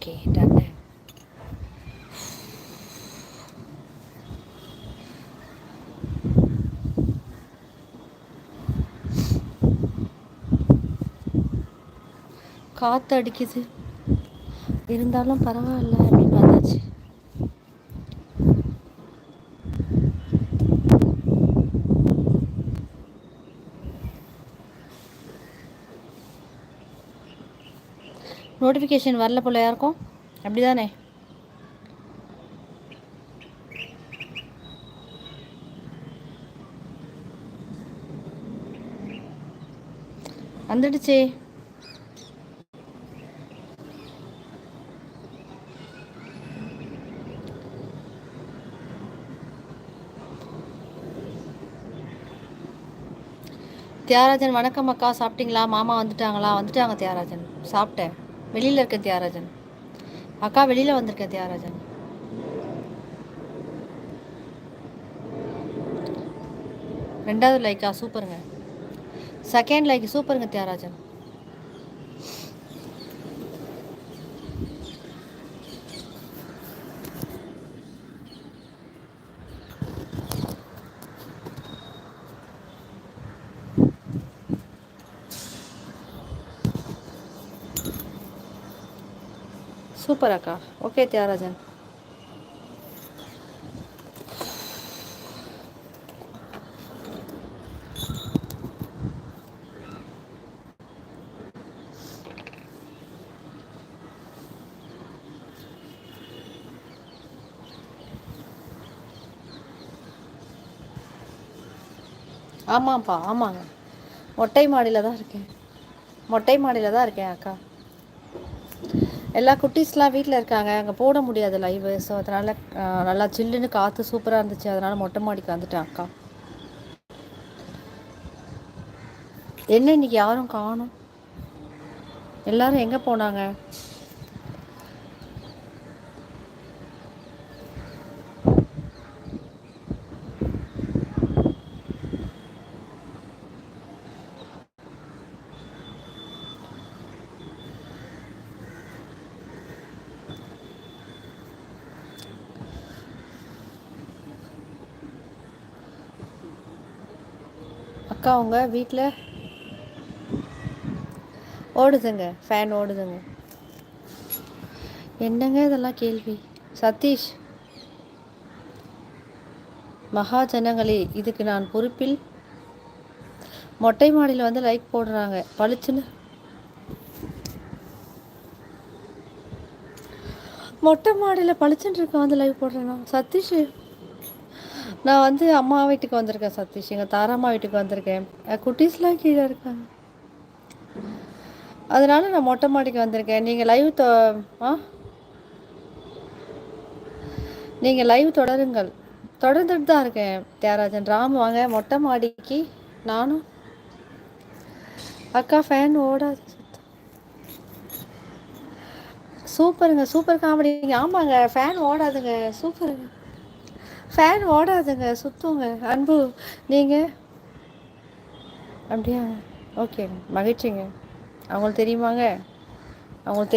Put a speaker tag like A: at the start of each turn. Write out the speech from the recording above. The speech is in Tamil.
A: ஓகே டன் காற்று அடிக்குது. இருந்தாலும் பரவாயில்ல அப்படின்னு பார்த்தாச்சு நோட்டிஃபிகேஷன் வரல போல யாருக்கும்? அப்படி தானே வந்துடுச்சே. தியாகராஜன் வணக்கம் அக்கா. சாப்பிட்டீங்களா? மாமா வந்துட்டாங்களா? வந்துட்டாங்க தியாகராஜன். சாப்பிட்டேன். வெளியில் இருக்க தியாகராஜன். அக்கா வெளியில் வந்திருக்கேன் தியாகராஜன். ரெண்டாவது லைக்கா சூப்பருங்க செகண்ட் லைக் சூப்பருங்க தியாகராஜன். சூப்பர் அக்கா. ஓகே தியாகராஜன். ஆமாம்ப்பா ஆமாங்க. மொட்டை மாடியில் தான் இருக்கேன். மொட்டை மாடியில் தான் இருக்கேன் அக்கா. எல்லா குட்டீஸ்லாம் வீட்டில் இருக்காங்க. அங்கே போட முடியாது லைவு ஸோ அதனால் நல்லா சில்லுன்னு காற்று சூப்பராக இருந்துச்சு. அதனால் மொட்டை மாடிக்கு வந்துட்டேன் அக்கா. என்ன இன்னைக்கு யாரும் காணும்? எல்லாரும் எங்கே போனாங்க? அக்கா அவங்க வீட்டில் ஓடுதுங்க ஃபேன் ஓடுதுங்க. என்னங்க இதெல்லாம் கேள்வி? சதீஷ். மகாஜனங்களே இதுக்கு நான் பொறுப்பில்? மொட்டை மாடியில் வந்து லைக் போடுறாங்க. பளிச்சுன்னு. மொட்டை மாடியில் பளிச்சுன்னு இருக்க வந்து லைக் போடுறேன்னா சதீஷ். நான் வந்து அம்மா வீட்டுக்கு வந்திருக்கேன் சதீஷ். எங்கள் தாராம்மா வீட்டுக்கு வந்திருக்கேன். குட்டீஸ்லாம் கீழே இருக்காங்க. அதனால நான் மொட்டை மாடிக்கு வந்திருக்கேன். நீங்கள் லைவ் தொ ஆ? நீங்கள் லைவ் தொடருங்கள். தொடர்ந்துட்டு தான் இருக்கேன் தியாகராஜன். ராம் வாங்க. மொட்டை மாடிக்கு நானும். அக்கா ஃபேன் ஓடாது. சூப்பருங்க சூப்பர் காமெடிங்க ஆமாங்க ஃபேன் ஓடாதுங்க. சூப்பருங்க. ஃபேன் ஓடாதுங்க சுற்றுங்க அன்பு நீங்கள் அப்படியா? ஓகே மகிழ்ச்சிங்க. அவங்களுக்கு தெரியுமாங்க? அவங்களுக்கு தெரியும்